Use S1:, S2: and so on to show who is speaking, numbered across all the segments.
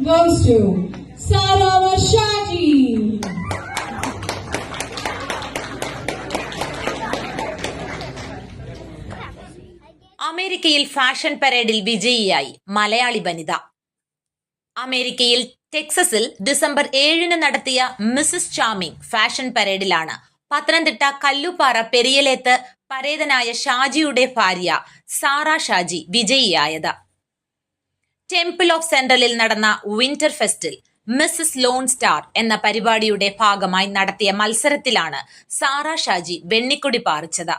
S1: goes to Sarah Washaji.
S2: അമേരിക്കയിൽ fashion പരേഡിൽ വിജയിയായി മലയാളി വനിത അമേരിക്കയിൽ ടെക്സസിൽ ഡിസംബർ ഏഴിന് നടത്തിയ മിസസ് ചാമിങ് ഫാഷൻ പരേഡിലാണ് പത്തനംതിട്ട കല്ലുപാറ പെരിയലേത്ത് പരേതനായ ഷാജിയുടെ ഭാര്യ സാറ ഷാജി വിജയിയായത് ടെമ്പിൾ ഓഫ് സെൻട്രലിൽ നടന്ന വിന്റർ ഫെസ്റ്റിൽ മിസ്സസ് ലോൺ സ്റ്റാർ എന്ന പരിപാടിയുടെ ഭാഗമായി നടത്തിയ മത്സരത്തിലാണ് സാറ ഷാജി വെണ്ണിക്കൊടി പാറിച്ചത്.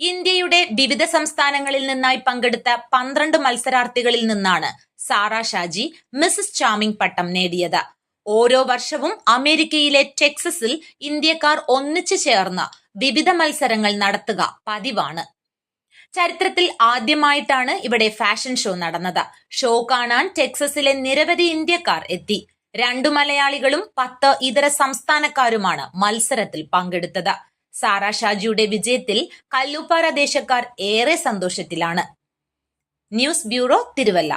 S2: ഇന്ത്യയുടെ വിവിധ സംസ്ഥാനങ്ങളിൽ നിന്നായി പങ്കെടുത്ത പന്ത്രണ്ട് മത്സരാർത്ഥികളിൽ നിന്നാണ് സാറ ഷാജി മിസ്സസ് ചാമിങ് പട്ടം നേടിയത്. ഓരോ വർഷവും അമേരിക്കയിലെ ടെക്സസിൽ ഇന്ത്യക്കാർ ഒന്നിച്ചു ചേർന്ന് വിവിധ മത്സരങ്ങൾ നടത്തുക പതിവാണ്. ചരിത്രത്തിൽ ആദ്യമായിട്ടാണ് ഇവിടെ ഫാഷൻ ഷോ നടന്നത്. ഷോ കാണാൻ ടെക്സസിലെ നിരവധി ഇന്ത്യക്കാർ എത്തി. രണ്ടു മലയാളികളും പത്ത് ഇതര സംസ്ഥാനക്കാരുമാണ് മത്സരത്തിൽ പങ്കെടുത്തത്. സാറ ഷാജിയുടെ വിജയത്തിൽ കല്ലുപ്പാറ ദേശക്കാർ ഏറെ സന്തോഷത്തിലാണ്. News bureau Thiruvalla.